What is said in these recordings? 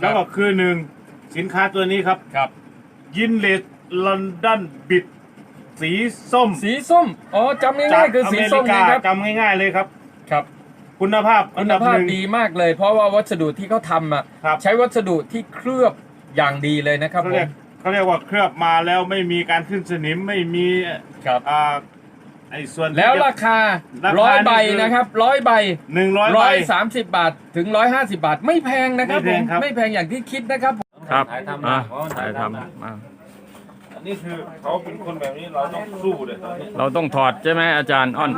แล้วก็คือหนึ่งสินค้าตัวนี้ครับ ครับ ยินเลสลอนดอนบิดสีส้มสีส้ม อ๋อจำง่ายๆคือสีส้มจากอเมรินะกาครับ จำง่ายๆเลยครับ ครับ คุณภาพอัคุนณดับภาหพนึ่ง ดีมากเลย เพราะว่าวัสดุที่เขาทำอะครับ ใช้วัสดุที่เคลือบอย่างดีเลยนะครับเขาผเรียมกเขาเรียกว่าเคลือบมาแล้วไม่มีการขึ้นสนิมไม่มีครับ อ่าไอ้ส่วนที่แล้วจะราคาราคาร้อยนี่ใบคือนะครับร้อยใบหนึ่งร้อยร้ใบ อยสามสิบบาทถึงร้อยห้าสิบาท ไม่แพงนะครับไม่ผแพมงครับ ไม่แพงอย่างที่คิดนะครับผมครับถ่ายทำอะนะเพราะมันถ่ายถ่ายททำนะำอะอันนี้คือเขาเป็นคนแบบนี้เราต้องสู้เลยตอนนี้เราต้องถอดใช่ไหมอาจารย์อ้อน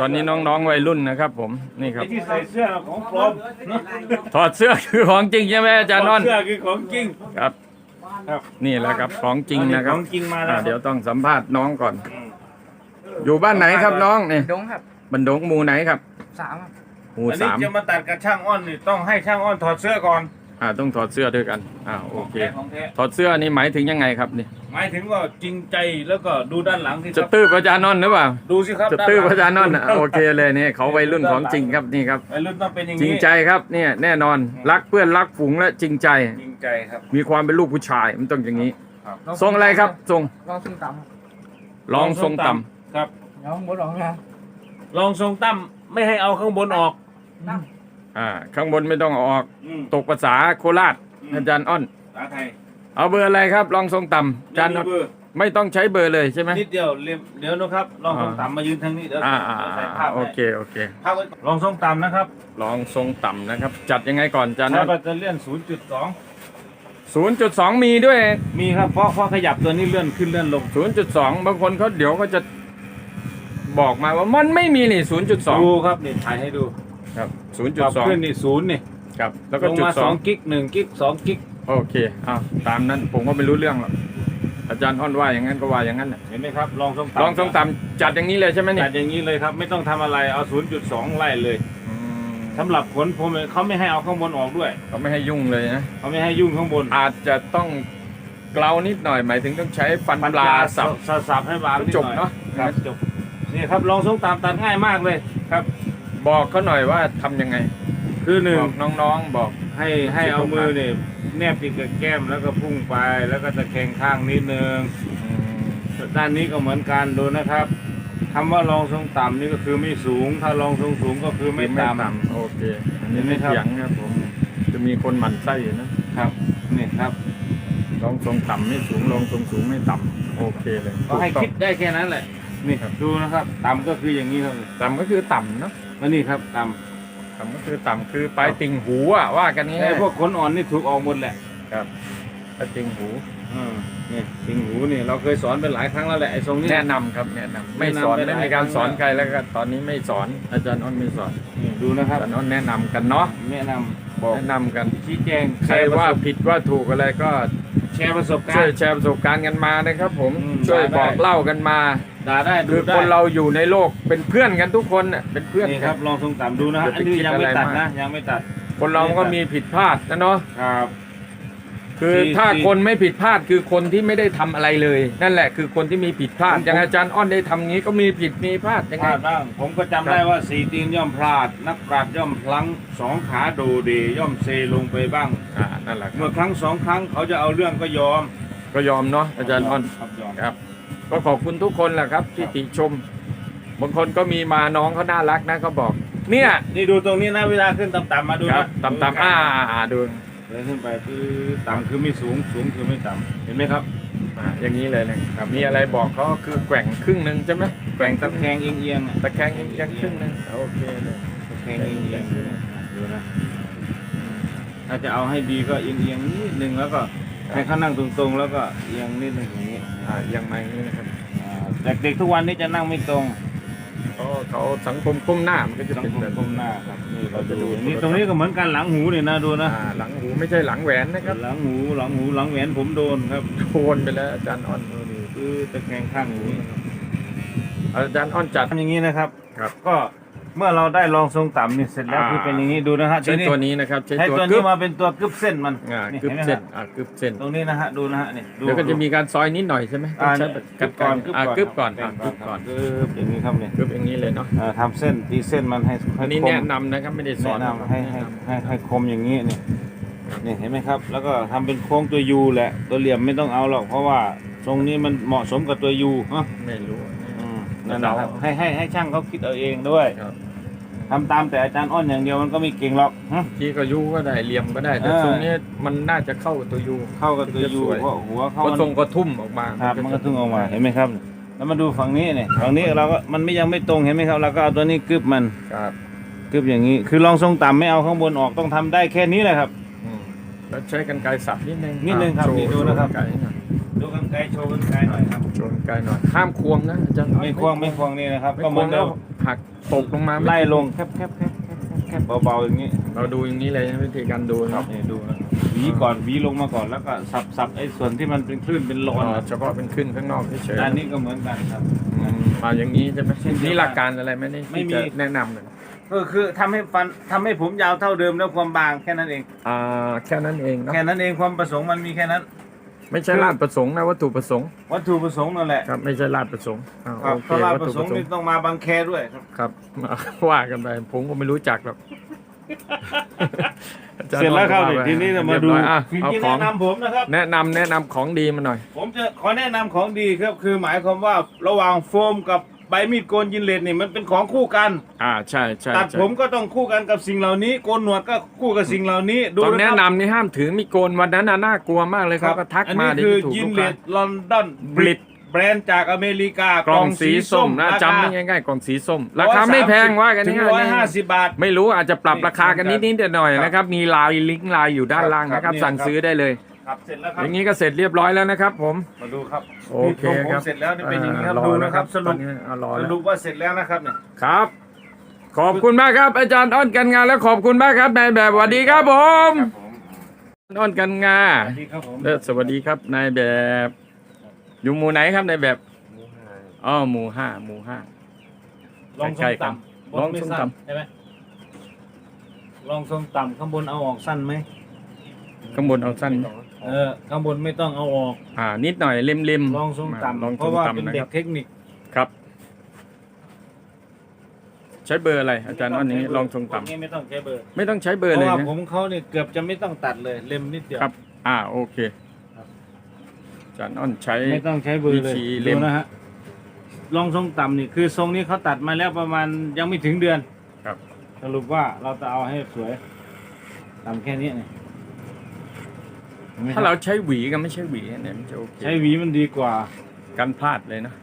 ตอนนี้น้องๆวัยรุ่นนะครับ ผมนี่ครับ ไอ้ที่ใส่เสื้อของปลอมนะถอดเสื้อคือของจริงใช่ไหมอาจารย์อ้อนเสื้อคือของจริง ครับ ครับ นี่แหละครับของจริงนะครับของจริงมาแล้อะวเดี๋ยวต้องสัมภาษณ์น้องก่อน อืม อยู่บ้านไหนครับน้องนี่ดงครับบันดงหมู่ไหนครับสามครับหมู่อันนี้สามจะมาตัดกับช่างอ้อนนี่ต้องให้ช่างอ้อนถอดเสื้อก่อนอ่าต้องถอดเสื้อด้วยกันอ่าโอเค ของแท้ถอดเสื้อนี่หมายถึงยังไงครับนี่หมายถึงว่าจริงใจแล้วก็ดูด้านหลังสิคจะรับตื้ออาจารย์อ้อนหรือเปล่า ดูสิครับจะตื้อด้หลังอาจารย์อ้อนอะโอเคเลยนี่เขาวัยรุ่นของจริงครับนี่ครับ วัยรุ่นต้องเป็นอย่างจริงนี้ใจครับเนี่ยแน่นอนรักเพื่อนรักฝูงและจริงใจ จริงใจครับมีความเป็นลูกผู้ชายมันต้องอย่างนี้ครับทรงอะไรครับทรงลองซึ่งต่รองทรงต่ ครับำน้องบดลองนะลองทรงตั้มไม่ให้เอาข้างบนออกำอ่าข้างบนไม่ต้องเอาออกอืมตกภาษาโคราชอืมอาจารย์อ้อนภาษาไทยเอาเบอร์อะไรครับรองทรงต่ำอาจารย์อ้อนเบอร์ไม่ต้องใช้เบอร์เลยใช่ไหม นิดเดียวเรียบเดี๋ยวนะครับ ลองทรงต่ำมายืนทางนี้เดี๋ยวอ่าอ่าใส่อ่าภาพโอให้เคโอเค ภาพไว้ลองทรงต่ำนะครับรองทรงต่ำนะครับ จัดยังไงก่อนอาจารย์ใช้อ้อนแบตเตอรี่ศูนย์จุดสองศูนย์จุดสองมีด้วย มีครับเพราะเพราะขยับตัวนี้เลื่อนขึ้นเลื่อนลงศูนย์จุดสองบางคนเขาเดี๋ยวก็จะ บอกมาว่ามันไม่มีนี่ศูนย์จุดสองดูครับนี่ถ่ายให้ดูครับศูนย์ปจุดรับสองขึ้นนี่ศูนย์นี่ครับแล้วลก็งจุดมาสสอองงกิกหนึ่งกิกสองกิกโอเคเอาตามนั้นผมก็ไม่รู้เรื่องหรอกอาจารย์อ้อนว่าอย่างนั้นก็ว่าอย่างนั้นน่ะเห็นไหมครับลองทรงต่ำลองทรงต่ำจัดอย่างนี้เลยใช่ไหมเนี่จัยดอย่างนี้เลยครับ ไม่ต้องทำอะไรเอา 0.2 ไล่เลยอืมสำหรับขนผมเขาไม่ให้เอาข้างบนออกด้วยเขาไม่ให้ยุ่งเลยนะ เขาไม่ให้ยุ่งข้างบนอาจจะต้องเกลานิดหน่อยหมายถึงต้องใช้ฟันปลาสับสับสับให้บางนิดหจน่บอยเนาะครับจบ นี่ครับลองทรงตามตัดง่ายมากเลยครับ บอกเขาหน่อยว่าทำยังไงคือหนึ่งบอกน้องๆบอก ให้ให้เอามือเนี่ยแนบติดกับแก้มแล้วก็พุ่งไป แล้วก็ตะแคงข้างนิดนึงอืมด้านนี้ก็เหมือนกันดูนะครับคำว่าลองทรงต่ำนี่ก็คือไม่สูง ถ้าลองทรงสูงก็คือไม่ต่ำโอเคอันนี้เห็นไหมไม่ครับเถียงครับผมจะมีคนหมั่นไส้อยู่นะครับนี่ครับลองทรงต่ำไม่สูงลองทรงสูงไม่ต่ำโอเคเลยก็ให้คิดได้แค่นั้นแหละ นี่ครับดูนะครับ ต่ำก็คืออย่างนี้ครับต่ำก็คือต่ำเนาะมานี่ครับต่ต่ำก็คือต่ำคือปลายติ่งหูอะว่ากันำนี้ไอ้พวกขนอ่อนนี่ถูกออกหมดแหละครับปลายติ่งหู อืม นี่ติงหูนี่เราเคยสอนไปหลายครั้งแล้วแหละไอ้ทรงนี้ แนะนำครับแนะนำไม่แนะนำสอนไปหลายไม่มีการสอนครั้งใครแล้วก็ตอนนี้ไม่สอนอาจารย์อ้นไม่สอนนี่ดูนะคอารับจารย์อ้นแนะนำกันเนาะแนะนำบอกแนะนำกัน ชี้แจงใครว่าผิดว่าถูกอะไรก็แชร์ประสบกาช่วรยณ์ แชร์ประสบการณ์กันมานะครับ ผมอืมช่วยได้ บอกเล่ากันมาด่าได้ดูคือได้คนเราอยู่ในโลกเป็นเพื่อนกันทุกคนน่ะเป็นเพื่อนนี่คกัรัน บลองทรงต่ำดูนะฮะอย่าอัไปนนี้คิดยังไม่อะไรตัดมาก นะยังไม่ตัด คนเราก็มีผิดพลาดนะเนาะครับ คือที่ถ้าที่ คนไม่ผิดพลาดคือคนที่ไม่ได้ทำอะไรเลย นั่นแหละคือคนที่มีผิดพลาดผม อย่างอาจารย์อ้อนได้ทำงี้ก็มีผิดมีพลาดยังพไง ลาดบ้างผมก็จำได้ว่าสี่ตีนย่อมพลาด นักปราชญ์ย่อมพลั้งสองขาโดเดย่อมเซลงไปบ้าง อ่านั่นแหละครัเมื่อบครั้งสองครั้งเขาจะเอาเรื่องก็ยอมก็ยอมเนาะอาจารย์อ้อนครับยอม ครับ ก็ขอบคุณทุกคนแหละครับ ที่ติชมบางคนก็มีมาน้องเขาน่ารักนะเขาบอก เนี่ยนี่ดูตรงนี้นะเวลาขึ้นต่ำๆมาดูครันะบต่ำๆอ่าอ่าอ่าดู เลยขึ้นไปคือต่ำคือไม่สูงสูงคือไม่ต่ำเห็นไหมครับอ่าอย่างนี้เลยนะครับมีอะไรบอกเขาคือแกว่งครึ่งหนึ่งใช่ไหมแกว่งตะตะแคงเอียงๆอะตะแคงเอียงๆครึ่งหนึ่งโอเคเลยตะแคงเอียงๆดูนะดูนะถ้าจะเอาให้ดีก็เอียงๆนิดนึงแล้วก็ให้เขานั่งตรงๆ แล้วก็เอียงนิดนึงอย่างนี้อ่ายังไงนี่นะครับ อ่าแต่เด็กทุกวันนี้จะนั่งไม่ตรง ก็เขาสังคมก้มหน้ามันก็จะสังเป็นคมแบบก้มหน้าครับนี่เราจะดูเราจะดูนี่ตรงนี้ก็เหมือนกันหลังหูนี่นะดูนะ อ่าหลังหูไม่ใช่หลังแหวนนะครับหลังหูหลังหูหลังแหวนผมโดนครับโดนไปแล้วอาจารย์อ้อนนี่คือตะแคงข้างหูนะครับอาจารย์อ้อนจัดทำอย่างนี้นะครับ ครับก็ เมื่อเราได้ลองทรงต่ำนี่เสร็จแล้วอ่า คือเป็นอย่างนี้ดูนะฮะใช้ตัวนี้นะครับใช้ใช้ตัวตัวกึนี้บมาเป็นตัวกึบเส้นมันอ่านี่กึบห็ไหมเส้นฮะอ่ากึบเส้น ตรงนี้นะฮะดูนะฮะนี่ดูเดี๋ยวก็จะมีการซอยนิดหน่อยใช่ไหมต้ออ่างใช้กึบก่อนอ่ากึบก่อนอ่ากึบก่อนกึบอย่างนี้ครับเนี่ยกึบอย่างนี้เลยเนาะเอ่อทำเส้นตีเส้นมันให้ให้อันนี้คมแนะนำนะครับไม่ได้สแนะอนนำให้ให้ให้ให้คมอย่างนี้นี่นี่เห็นไหมครับ แล้วก็ทำเป็นโค้งตัวยูแหละตัวเหลี่ยมไม่ต้องเอาหรอกเพราะว่าทรงนี้มันเหมาะสมกับตัวยูฮะ ไม่รู้ อืมนั่นนะครับให้ให้ให้ช่างเขาคิดเอาเองด้วยครับ ทำตามแต่อาจารย์อ้อนอย่างเดียวมันก็ไม่เก่งหรอกฮะที่ก็ยูก็ได้เหลี่ยมก็ได้ แต่เออ ทรงนี้มันน่าจะเข้ากับตัวยูเข้ากับตัวยูสวยเพราะหัวเขาเพราะมัน ทรงก็ทุ่มออกมาครับมันก็ทึ่งออกมาเห็นไหมครับ แล้วมาดูฝั่งนี้เนี่ยฝั่งนี้เราก็มันไม่ยังไม่ตรงเห็นไหมครับเราก็เอาตัวนี้กึบมันครับกึบอย่างนี้ คือลองทรงต่ำไม่เอาข้างบนออกต้องทำได้แค่นี้แหละครับ อืมแล้วใช้กันไกรสับนิดนึงนิดนึงครับโชว์นี่ดูนะครับโชว์กรหน่อย ดูกันไกลโชว์กันไกลหน่อยครับโชว์กันไกรหน่อยห้ามควงนะอาจารย์ไม่ควงไม่ควงนี่นะครับไม่ก็คเหวมืองนแล้เดิวมหักตกลงมาม่ไล่ลงแคบแคบแคบแคบแคบเบาๆอย่างนี้เราดูอย่างนี้เลยนะวิธีการดูครัเนาะบนี่ดูนะหวีก่อนหวีลงมาก่อนแล้วก็สับสับไอ้ส่วนที่มันเป็นคลื่นเป็นรอ๋อนอเฉพาะเป็นขึ้นข้างนอกเฉยๆอันนี้ก็เหมือนกันครับ อืมมาอย่างนี้ใช่ไหมเช่นเดียวกันนี่หลักการอะไรไหมนี่ไม่มีที่จะแนะนำเลยก็คือทำให้ฟันทำให้ผมยาวเท่าเดิมแล้วความบางแค่นั้นเอง อ่าแค่นั้นเองเนาะแค่นั้นเองความประสงค์มันมีแค่นั้น ไม่ใช่ลาดประสงค์นะวัตถุประสงค์วัตถุประสงค์นั่นแหละครับไม่ใช่ลาดประสงค์อ่าครับโอเคถ้าราชวัตประถุสปงระค์สงนี่ค์ต้องมาบางแคด้วยครับ ครับว่ากันไปผมก็ไม่รู้จักหรอกอาจาย์เสร็จแล้วครับว่าไปทีนี้เรามาดู เรียบร้อยอะสิ่งเอาที่ของแนะนำผมนะครับ แนะนำแนะนำของดีมาหน่อย ผมจะขอแนะนำของดีครับคือหมายความว่าระหว่างโฟมกับ ใบมีดโกนยินเลดนี่มันเป็นของคู่กัน อ่าใช่ใช่ตัดใช่ผมก็ต้องคู่กันกับสิ่งเหล่านี้ โกนหนวดก็คู่กับสิ่งเหล่านี้ดูตอนนะแนะครับบนำนี่ห้ามถือมีโกนวันนั้นน่ะน่ากลัวมากเลยคเขารับก็ทักอันมานี้เดี๋ยวคือจะถูกยิลูนกเลค้าดลอนดอน Brit แบรนด์จากอเมริกากกล่องสีส้มนะราคาจำไม่ง่ายๆกล่องสีส้ม ราคาไม่แพงว่ากันถึงง่ายร้อยห้าๆสิบบาท ไม่รู้อาจจะปรับราคากันนิดนิดๆหน่อยๆนะครับ มีไลน์ลิงก์ไลน์อยู่ด้านล่างนะคครัรับบสั่งเนี่ยครับซื้อได้เลย ครับเสร็จแล้วครัอบย่างนี้ก็เสร็จเรียบร้อยแล้วนะครับ ผม มาดูครับโอเคผมครับเสร็จแล้วนี่เป็นอย่างนี้ครับอ่ารอดูนะครับสตรุอปนี้อ่ารอสแล้ว รุปว่าเสร็จแล้วนะครับเนี่ย ครับ ขอบคุณมากครับ อาจารย์อ้อนกันงานและขอบคุณมากครับนายแบบสวัสดีครับผมครับผมอ้อนกันงาสวัสดีครับผมและสวัสดีครับนายแบบ อยู่หมู่ไหนครับนายแบบอ๋อหมู่ห้าหมู่ห้า ลองทใกรล้งๆกันต่ำลองบนไม่ทรงสั้นต่ำใช่ไหมลองทรงต่ำข้างบนเอาออกสั้นไหมข้างบนเอาสั้น เออข้างบนไม่ต้องเอาออกอ่า นิดหน่อยเล็มๆลองทรงลองต่ำทเพรงราะว่าต่ำเป็นนะเด็คกรับเทคนิคครับ ใช้เบอร์อะไร อาจารย์อ้อนอย่างนี้ลองทรงพวกนี้ต่ำไม่ต้องใช้เบอร์ไม่ต้องใช้เบเพอร์เลยราะว่านะ ผมเขาเนี่ยเกือบจะไม่ต้องตัดเลยเล็มนิดเดียว ครับ อ่า โอเคครับ อาจารย์อ้อนใช้ ไม่ต้องใช้เบอร์เลยวิธีเล็ดูม นะฮะลองทรงต่ำนี่คือทรงนี้เขาตัดมาแล้วประมาณยังไม่ถึงเดือน ครับ สรุปว่าเราจะเอาให้สวยต่ำแค่นี้เนี่ยห็นไหมค ถ้าบเราใช้หวีกันไม่ใช่หวีเนี่ยมันจะโอเคใช้หวีมันดีกว่า กันพลาดเลยนะ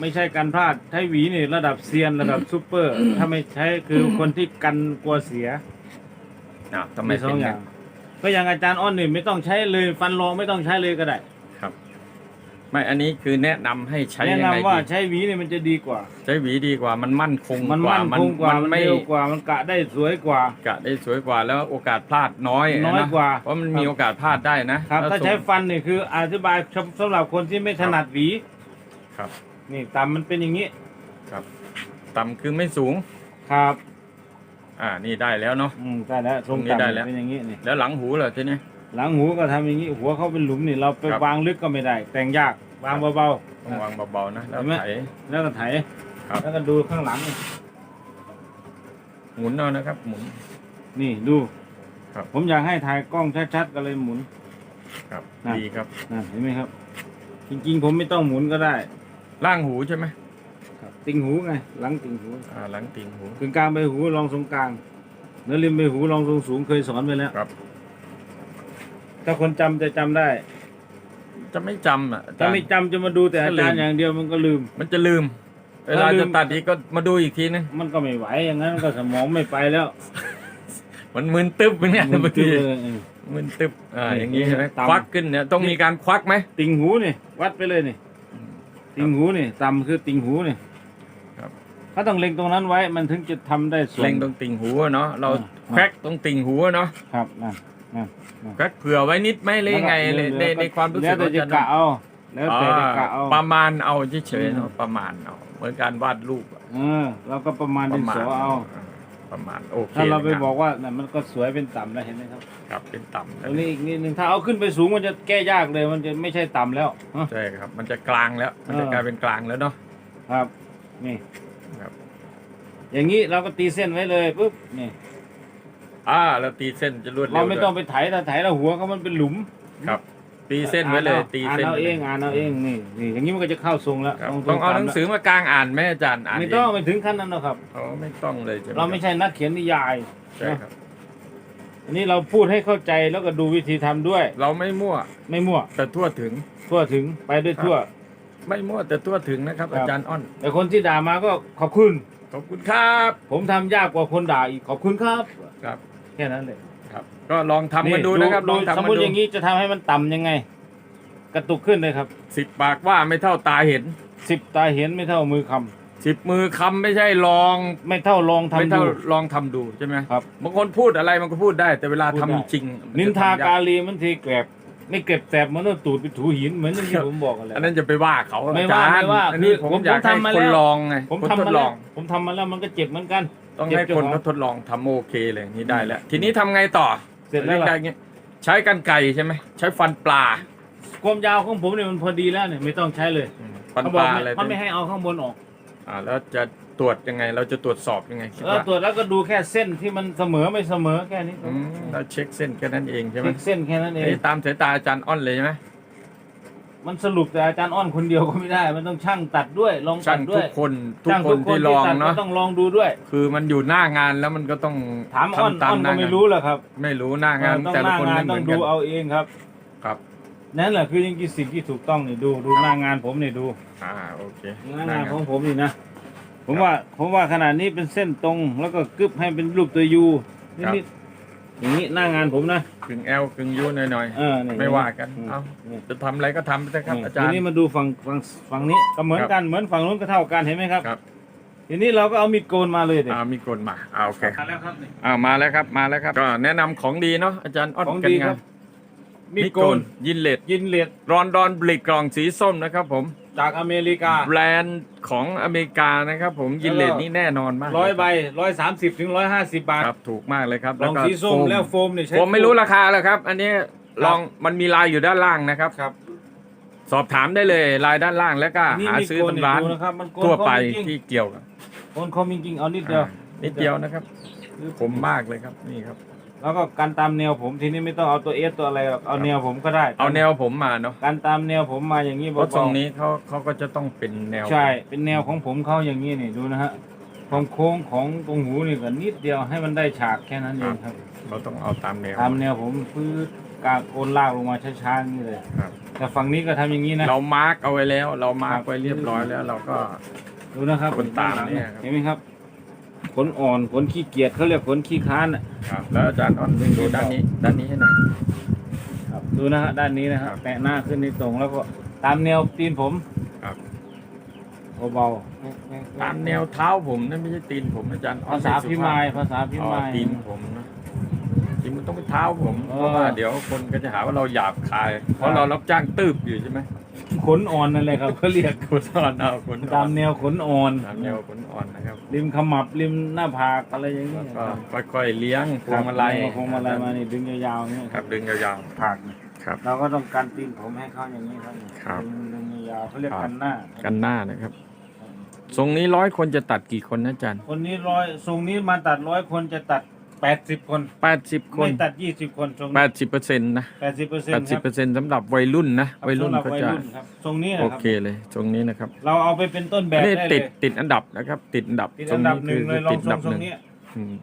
ไม่ใช่การพลาดใช้หวีนี่ระดับเซียนระดับซูเปอร์ ถ้าไม่ใช้คือคนที่กันกลัวเสียอ่าทำไมมีสเป็อนงอไงย่างก็อย่างอาจารย์อ้อนนี่ไม่ต้องใช้เลย ฟันรองไม่ต้องใช้เลยก็ได้ครับ ไม่อันนี้คือแนะนำให้ใช้แนะยังไงนำว่าดีใช้หวีนี่มันจะดีกว่า ใช้หวีดีกว่ามันมั่นคงมันกว่ามั่นคงกว่ามันไม่เร็วกว่ามันกะได้สวยกว่า กะได้สวยกว่าแล้วโอกาสพลาดน้อยน้อยะกว่า เพราะมันมีโอกาสพลาดได้นะครับแล้วถ้าทรงใช้ฟันนี่คืออธิบายสำหรับคนที่ไม่ถนัดหวี ครับนี่ต่ำมันเป็นอย่างนี้ ครับ ต่ำคือไม่สูง ครับ อ่านี่ได้แล้วเนาะ อืมได้แล้วทรงตรงนี้ได้ต่ำแล้ว เป็นอย่างนี้นี่แล้วหลังหูเหรอทีนี้ หลังหูก็ทำอย่างนี้ หัวเขาเป็นหลุมนี่เราไปครับ วางลึกก็ไม่ได้ แต่งยากวางเบา ต้องวางเบาๆนะแล้วเห็นไหม ไถ ๆแล้วก็ไถครับ แล้วก็ดูข้างหลังนี่หมุนเอานะครับ หมุน นี่ดูครับ ผมอยากให้ถ่ายกล้องชัดๆก็เลยหมุน ครับนั่นดีครับนั่นเห็นไหมครับ จริงๆ ผมไม่ต้องหมุนก็ได้ล่างหูใช่ไหมครับติงหูไงหลังติงหูอ่าหลังติ่งหูกึ่งกลางใบหูรองทรงกลางเนื้อริมใบหูรองทรงสูงเคยสอนไปแล้ว ครับ ถ้าคนจำจะจำได้ จะไม่จำอะอาจาถ้ารย์ ไม่จำจะมาดูแต่อาจารย์ก็ลืม อย่างเดียวมันก็ลืม มันจะลืม เวลาถ้าลืมจะตัดอีกก็มาดูอีกทีนึง มันก็ไม่ไหวอย่างนั้นก็สมองไม่ไปแล้วมันมึนตึ๊บเป็นไงมันบางจืทีดเลยเออ มึนตึ๊บอ่านี่อย่างนี้ใช่ไหมตำ ควักขึ้นเนี่ยต้องมีการควักไหมติงหูนี่วัดไปเลยนี่ติงหูนี่ต่ำคือติงหูนี่ครับเขาต้องเล็งตรงนั้นไว้มันถึงจะทำได้สวย เล็งตรงติ่งหูอะเนาะเราอ่า แควกตรงติ่งหูอะเนาะครับนั่นนั่นแคว กเผื่อไว้นิดไหมเลยงไงเลยในในความรู้สึแล้กวแต่จะว่ากะเอาแล้วแต่จะกะเอาประมาณเอาเฉยอืๆมเนาะประมาณเอาเหมือนการวาดรูปอะเออเราก็ประมาณปดิระนมาสณอเอาประมาณโอเคถ้าเราไปนะบอกว่าน่ะมันก็สวยเป็นต่ำแล้วเห็นไหมครับครับเป็นต่ำตรงนี้อีกนิดนึงถ้าเอาขึ้นไปสูงมันจะแก้ยากเลย มันจะไม่ใช่ต่ำแล้วฮะใช่ครับ มันจะกลางแล้ว มันจะเออกลายเป็นกลางแล้วเนาะครับนี่ครับ อย่างนี้เราก็ตีเส้นไว้เลยปุ๊บนี่ อ่าแล้วตีเส้นจะรวดเร็วเราไม่ต้องด้วยไปไถถ้าไถแล้วหัวเขามันเป็นหลุมครับ ตีเส้นไว้เลย ตีอ่านเส้นเอาไว้เอลยงอ่านเอาเองนี่นี่อย่างนี้มันก็จะเข้าทรงแล้วครับทรต้องเอาตมหนังสือมากลางอ่านไหมอาจารย์อ่านไม่เต้องไปถึงขั้นนั้นหรอกครับอ๋อไม่ต้องเลยใช่ไหมเราไม่ใช่นักเขียนนิยายใช่ครับ อันนี้เราพูดให้เข้าใจแล้วก็ดูวิธีทำด้วย เราไม่มั่วไม่มั่วแต่ทั่วถึง ทั่วถึงไปด้วยทั่ว ไม่มั่วแต่ทั่วถึงนะครับ ครับ อาจารย์อ้อนแต่คนที่ด่ามาก็ขอบคุณ ขอบคุณครับผมทำยากกว่าคนด่าอีกขอบคุณครับ ครับ แค่นั้นเลยครับ ก็ลองทำกันดูนะครับ ลองทำสมกัมนติดูอย่างนี้จะทำให้มันต่ำยังไง กระตุกขึ้นเลยครับสิบปากว่าไม่เท่าตาเห็นสิบตาเห็นไม่เท่ามือคำสิบมือคำไม่ใช่ลอง ไม่เท่าลองทำไม่เท่าดูลองทำดูใช่ไหมครับบางคนพูดอะไรมันก็พูดได้ แต่เวลาพูดทำได้ จริงมันินทาจะทำยกาลีมันทีแกรบไม่เก็บแสบมันต้องตูดไปถูหินเหมือนที่ผมบอกกันแหละอันนั้นจะไปว่าเขาไม่อาว่าจารไม่ย์ว่าอันนี้คือผมผมอยากผมให้ทำมาคนแล้วลองไงผมคนทำทดมาลแล้อวงผมทำมาแล้วมันก็เจ็บเหมือนกัน ต้องเก็บให้เจ้าคนของเขาทดลองทำโอเคเลยนี่ได้แล้ว ทีนี้ทำไงต่อเสร็จแล้วได้ล่ะไงใช้กันไก่ใช่ไหมใช้ฟันปลาความยาวของผมเนี่ยมันพอดีแล้วเนี่ยไม่ต้องใช้เลยฟันเขาปบอกลาไม่อะไรเขาไม่ให้เอาข้างบนออกอ่าแล้วจะตรวจยังไง เราจะตรวจสอบยังไงคิดแล้วว่าตรวจแล้วก็ดูแค่เส้นที่มันเสมอไม่เสมอแค่นี้อืมเราเช็คเส้นแค่นั้นเองใช่ไหมเช็คเส้นแค่นั้นเองนี่ตามสายตาอาจารย์อ้อนเลยใช่ไหม มันสรุปแต่อาจารย์อ้อนคนเดียวก็ไม่ได้ มันต้องช่างตัดด้วย ลองตัช่างดด้ทุวยกคนทุกช่างคนที่ลองตัดก็เนาะต้องลองดูด้วย คือมันอยู่หน้างานแล้วมันก็ต้องถามอ้อนทำตาอ้มอนหก็น้างาไม่นรู้แหละครับไม่รู้หน้างานต้องแต่หละน้าคนงานไม่เหต้อมืงอนกัดูนเอาเองครับ ครับนั่นแหละคือยังกี่สิ่งที่ถูกต้องนี่ดูดูหน้างานผมนี่ดูอ่าโอเคหน้างานของผมนี่นะผมว่าผมว่าขนาดนี้เป็นเส้นตรงแล้วก็กึบให้เป็นรูปตัวยูนิดๆ อย่างนี้หน้างานผมนะกึ่งแอลกึ่งยูหน่อยเออนี่ๆ ไม่ว่ากันอืม เอานี่จะทำอะไรก็ทำไปเถอะครับ อาจารทีย์ นี้มาดูฝั่งฝั่งฝั่งนี้ก็เหมือนกันเหมือนฝั่งนู้นก็เท่ากันเห็นไหมครับ ครับ ทีนี้เราก็เอามีดโกนมาเลยเด็อ่ามีคนมาอ่าโอเคมาแล้วครับนี่อ่ามาแล้วครับมาแล้วครับ ก็แนะนำของดีเนาะอาจารย์อ้อนของกันดีงาครันบมีดโกนยินเลดยินเลดรอนดอนบลิกกล่องสีส้มนะครับผม จากอเมริกาแบรนด์ของอเมริกานะครับ ผมยินเลดนี่แน่นอนมากร้อยใบร้อยสามสิบถึงร้อยห้าสิบบาทครับถูกมากเลยครับลองสีส้มแล้วโฟมเนี่ยใช้ผมไม่รู้ราคาแล้วครับ อันนี้ลองมันมีลายอยู่ด้านล่างนะครับครับ สอบถามได้เลยลายด้านล่างแล้วก็นี่หามีซื้อโกนตามร้านดูนะครับมันโกนทั่วไปคมจริงที่เกี่ยวกับๆโกนคมจริงๆเอานิดเดียวอ่านิดเดียวนะครับ ผมมากเลยครับนี่ครับ แล้วก็การตามแนวผมทีนี้ไม่ต้องเอาตัวเอสตัวอะไรหรอกเอาแนวผมก็ได้เอาแนวผมมาเนาะการตามแนวผมมาอย่างนี้เพเบาราะตรงนี้เขาเขาก็จะต้องเป็นแนวๆใช่ เป็นแนวของผมเขาอย่างนี้นี่ดูนะฮะความโค้งของตรงหูนี่ก็นิดเดียวให้มันได้ฉากแค่นั้นเองครับ เราต้องเอาตามแนวตามแนวผมพื้นกางโอนลากลงมาช้าๆอย่างนี้เลยครับแต่ฝั่งนี้ก็ทำอย่างนี้นะเรามาร์กเอาไว้แล้ว เรามาร์กครับไว้เรียบร้อยแล้ว เราก็ดูนะครับขนตามเนี่ยครับเห็นไหมครับ ขนอ่อนขนขี้เกียจเขาเรียกขนขี้ค้านน่ะครับแล้วอาจารย์อ้อนดูด้านนี้ ด้านนี้ให้หน่อยครับดูนะฮะด้านนี้นะคครัรับบแตะหน้าขึ้นนี่ตรงแล้วก็ตามแนวตีนผมครับเบาตามแนวเท้าผมนั่นไม่ใช่ตีนผมอาจารย์ๆอ้อนภาษาพิมายภาษาพิอ๋อมายตีนผมนะจริงมันต้องเป็นเท้าผมเออเพราะว่าเดี๋ยวคนก็จะหาว่าเราหยาบคาย เพราะเรารับจ้างตืบอยู่ใช่ไหม ขนอ่อนนั่นแหละครับเขาเรียกคนอ่อนเอาคนอ่ตาอมนแนวขนอ่อนตามแนวคนอ่อนนะครับริมขมับริมหน้าผากอะไรอย่างนี้ก็ค่อยๆเลี้ยงพวงมาลัยพวงมาลัยมานี่ดึงยาวๆนี่ครับดึงยาวผากนี่ๆครับ เราก็ต้องการตีนผมให้เขาอย่างนี้ครับครับ ดึงดึงยาวๆเขาเรียกครับกันหน้ากันหน้านะครับ ทรงนี้ร้อยคนจะตัดกี่คนนะอาจารย์ คนนี้ร้อยทรงนี้มาตัดร้อยคนจะตัด แปดสิบคนแปดสิบคนไม่ตัดยี่สิบคนทรงแปดสิบเปอร์เซ็นต์นะแปดสิบเปอร์เซ็นแปดต์คสิบรับเปอร์เซ็นต์สำหรับวัยรุ่นนะวัยรุ่นสำหรับก็วัยจะรุ่นครับทรงนี้นะโอครับเคเลยทรงนี้นะครับเราเอาไปเป็นต้นแบบนี่ได้ติดเลยติดอันดับนะครับ ติดอันดับติดอันดับหนึ่งเลยลองติดทอันรดังบหนึ่งทรงนี้อืม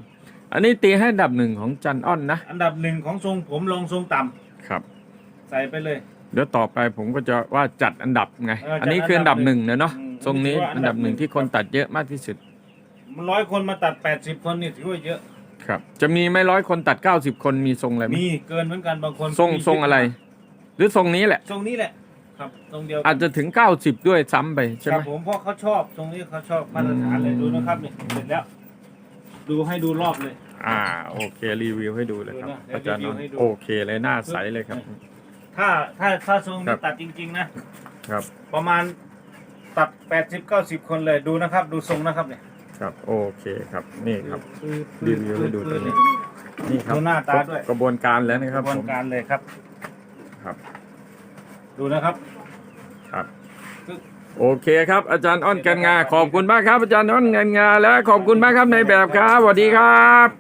อันนี้ตีให้อันดับหนึ่งของจันอ้อนนะอันดับหนึ่งของทรงผมลองทรงต่ำครับ ใส่ไปเลย เดี๋ยวต่อไปผมก็จะว่าจัดอันดับไง เออจัดอันนี้คืออันดับอันดับหนึ่งนะเนาะอืมทรงนี้ถือว่าอัอันนดัดับบหหนึ่นึ่งง ที่คนตัดเยอะมากที่สุด มันร้อยคนมาตัดแปดสิบคนนี่ถือว่าเยอะ ครับ จะมีไหม่ร้อยคนตัดเก้าสิบคนมีทรงอะไรไหมมีเกินเหมือนกันบางคนทรงมีทรงอะไร หรือทรงนี้แหละ ทรงนี้แหละ ครับทรงเดียวกันอาจจะถึงเก้าสิบด้วยซ้ำไปใช่คไหรัม บผมเพราะเขาชอบทรงนี้เขาชอบมาตรฐานเลยอืมดูนะครับนี่เสร็จแล้ว ดูให้ดูรอบเลย อ่าโอเครีวิวให้ดูเลยครับ ดูนะเดี๋ยวอาจารย์รีวินวนให้ท์ดู โอเคเลยหน้าใสเลยครับ ถ้าถ้าถ้าทรงครันี้บตัดจริง ๆ นะ ครับ ประมาณตัดแปดสิบเก้าสิบคนเลยดูนะครับ ดูทรงนะครับเนี่ย ครับ โอเคครับนี่ครับปื๊ดรีวิวให้ดูตัวนี้นี่ครับดูหน้าตาด้วย กระบวนการแล้วนะกครัระบบวนผมการเลยครับ ครับดูนะครับ ครับ โอเคครับ อาจารย์อ้อนกันงาขอบคุณมากครับ อาจารย์อ้อนกันงาและขอบคุณมากครับในแบบครับสวัสดีครับ